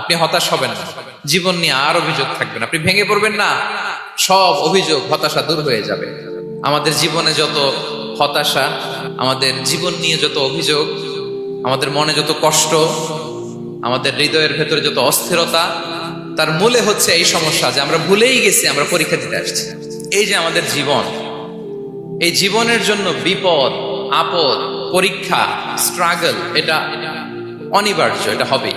আপনি হতাশ হবেন না। জীবন নিয়ে আর অভিযোগ থাকবেন আপনি ভেঙে পড়বেন না। সব অভিযোগ, হতাশা দূর হয়ে যাবে। আমাদের জীবনে যত হতাশা, আমাদের জীবন নিয়ে যত অভিযোগ, আমাদের মনে যত কষ্ট, আমাদের হৃদয়ের ভেতরে যত অস্থিরতা, তার মূলে হচ্ছে এই সমস্যা যে আমরা ভুলেই গেছি, আমরা পরীক্ষা দিতে আসছি। এই যে আমাদের জীবন, এই জীবনের জন্য বিপদ, আপদ, পরীক্ষা স্ট্রাগল এটা অনিবার্য, এটা হবেই।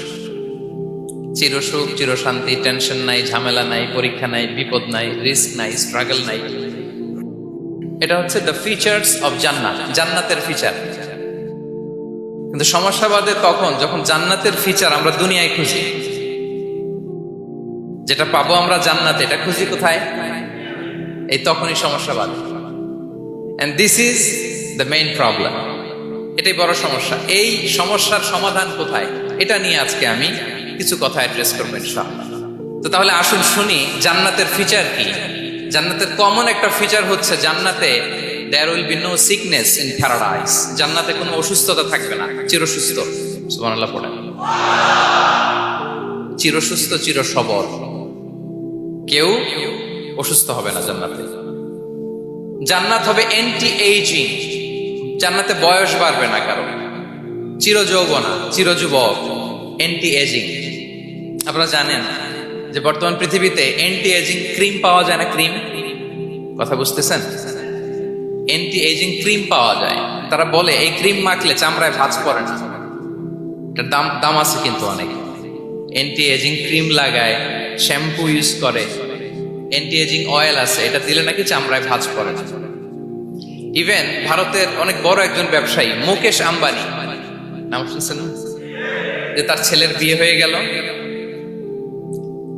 চির সুখ চির শান্তি টেনশন নাই, ঝামেলা নাই, পরীক্ষা নাই, বিপদ নাই, রিস্ক নাই, স্ট্রাগল নাই। এটা হচ্ছে দ্য ফিচার্স অফ জান্নাত, জান্নাতের ফিচার কিন্তু সমস্যা বাদে তখন যখন জান্নাতের ফিচার আমরা দুনিয়ায় খুঁজি, যেটা পাবো আমরা জান্নাতে, এটা খুঁজি কোথায়? এই তখনই সমস্যা বাদে। And this is the main problem এটাই বড় সমস্যা। এই সমস্যার সমাধান কোথায়? এটা নিয়ে আজকে আমি কিছু কথা অ্যাড্রেস করব ইনশাআল্লাহ। তো তাহলে আসুন শুনি, জান্নাতের ফিচার কি? জান্নাতের কমন একটা ফিচার হচ্ছে জান্নাতে there will be no sickness in paradise জান্নাতে কোনো অসুস্থতা থাকবে না, চিরসুস্থ। সুবহানাল্লাহ পড়েন। চিরসুস্থ চির সবল কেউ অসুস্থ হবে না জান্নাতে। জান্নাত হবে এন্টি এইজিং জান্নাতে বয়স বাড়বে না কারণ চিরযৌবনা, চিরযুবক। চির এন্টি এজিং আপনারা জানেন যে বর্তমান পৃথিবীতে এন্টি এজিং ক্রিম পাওয়া যায় না ক্রিম কথা বুঝতেছেন? এন্টি এজিং ক্রিম পাওয়া যায়। তারা বলে, এই ক্রিম মাখলে চামড়ায় ভাঁজ পড়ে না। এটার দাম দাম আছে কিন্তু অনেক। এন্টি এজিং ক্রিম লাগায় শ্যাম্পু ইউজ করে। অ্যান্টি এজিং অয়েল আছে, এটা দিলে নাকি চামড়ায় ভাঁজ পড়ে না। ইভেন ভারতের অনেক বড় একজন ব্যবসায়ী, মুকেশ আম্বানি, নাম শুনছেন? যে তার ছেলের বিয়ে হয়ে গেল।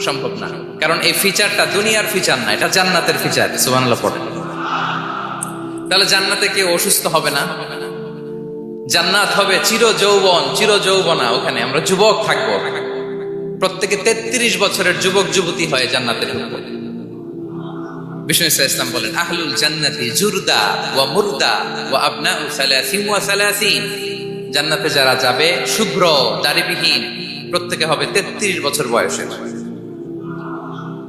সম্ভব না। কারণ এই ফিচারটা দুনিয়ার ফিচার না, এটা জান্নাতের ফিচার সুবহানাল্লাহ, পড়ে। তাহলে জান্নাতে কেউ অসুস্থ হবে না? জান্নাত হবে চির যৌবন চির যৌবনা ওখানে। আমরা যুবক থাকব। প্রত্যেকে তেত্রিশ বছরের যুবক, যুবতী হয় জান্নাতের ইসলাম বলেন জুরদা জান্নাতে যারা যাবে, শুভ্র দাড়িবিহীন প্রত্যেকে হবে তেত্রিশ বছর বয়সের।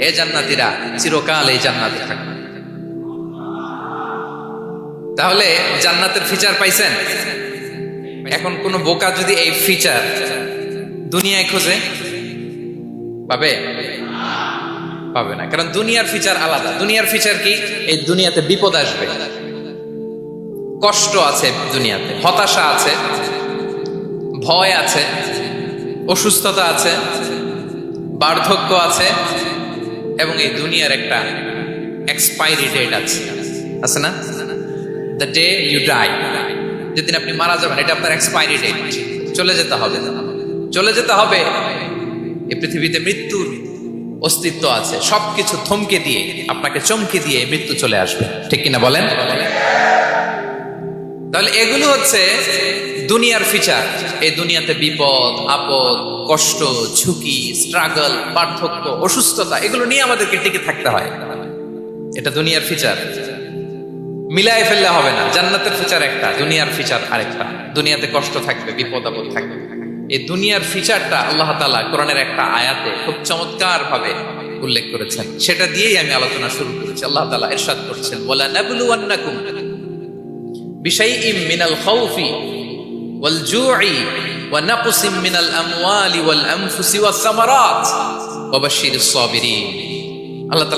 হে জান্নাতীরা চিরকাল এই জান্নাতে থাকবে। তাহলে জান্নাতের ফিচার পাইছেন? এখন কোন বোকা যদি এই ফিচার দুনিয়ায় খোঁজে, পাবে? পাবে না। কারণ দুনিয়ার ফিচার আলাদা। দুনিয়ার ফিচার কি? এই দুনিয়াতে বিপদ আসবে। কষ্ট আছে দুনিয়াতে, হতাশা আছে, ভয় আছে, অসুস্থতা আছে, বার্ধক্য আছে এবং এই দুনিয়ার একটা এক্সপায়ারি ডেট আছে। আছে না? দ্য ডে ইউ ডাই যেদিন আপনি মারা যাবেন, এটা আপনার এক্সপায়ারি ডেট চলে যেতে হবে। চলে যেতে হবে। এই পৃথিবীতে মৃত্যুর অস্তিত্ব আছে। সবকিছু থমকে দিয়ে, আপনাকে চমকে দিয়ে মৃত্যু চলে আসবে। ঠিক কিনা বলেন? তাহলে এগুলো হচ্ছে দুনিয়ার ফিচার এই দুনিয়াতে বিপদ, আপদ, কষ্ট, ঝুঁকি স্ট্রাগল পার্থক্য, অসুস্থতা, এগুলো নিয়ে আমাদেরকে টিকে থাকতে হয়। এটা দুনিয়ার ফিচার মিলাই ফেললে হবে না। জান্নাতের ফিচার একটা, দুনিয়ার ফিচার আরেকটা। দুনিয়াতে কষ্ট থাকবে, বিপদ, আপদ থাকবে। এই দুনিয়ার ফিচারটা আল্লাহ তালা কোরআনের একটা আয়াতে খুব চমৎকার ভাবে উল্লেখ করেছেন। সেটা দিয়েই আমি আলোচনা শুরু করেছি। আল্লাহ তালা এরশাদ করছেন বলা নাবলুয়ান্নাকুম বিশাইইম মিনাল খাউফি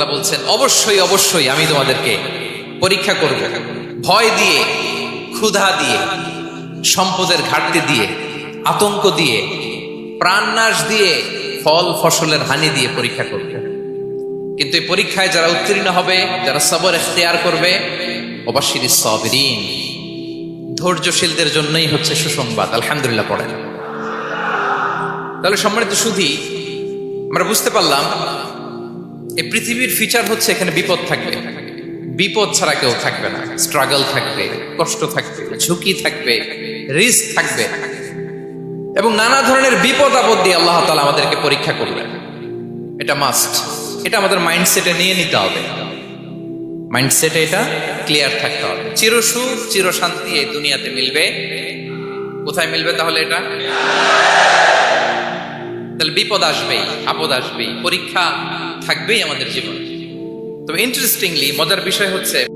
বলছেন, অবশ্যই অবশ্যই আমি তোমাদেরকে পরীক্ষা করব। ভয় দিয়ে, ক্ষুধা দিয়ে, সম্পদের ঘাটতি দিয়ে, আতঙ্ক দিয়ে, প্রাণনাশ দিয়ে, ফল ফসলের হানি দিয়ে পরীক্ষা করবে। কিন্তু এই পরীক্ষায় যারা উত্তীর্ণ হবে, যারা সবর এখতিয়ার করবে অবশ্যই সবরিন। ধৈর্যশীলদের জন্যই হচ্ছে সুসংবাদ। আলহামদুলিল্লাহ পড়েন। তাহলে সম্মানিত সুধি, আমরা বুঝতে পারলাম এই পৃথিবীর ফিচার হচ্ছে এখানে বিপদ থাকবে। বিপদ ছাড়া কেউ থাকবে না। স্ট্রাগল থাকবে, কষ্ট থাকবে, ঝুঁকি থাকবে রিস্ক থাকবে। এবং নানা ধরনের বিপদ আপদ দিয়ে আল্লাহ তালা আমাদেরকে পরীক্ষা করবেন এটা মাস্ট এটা আমাদের মাইন্ডসেটে নিয়ে নিতে হবে। মাইন্ডসেটে এটা ক্লিয়ার থাকতে হবে। চিরসুখ চিরশান্তি এই দুনিয়াতে মিলবে। কোথায় মিলবে তাহলে এটা? তাহলে বিপদ আসবেই, আপদ আসবেই, পরীক্ষা থাকবেই আমাদের জীবনে। তবে ইন্টারেস্টিংলি মজার বিষয় হচ্ছে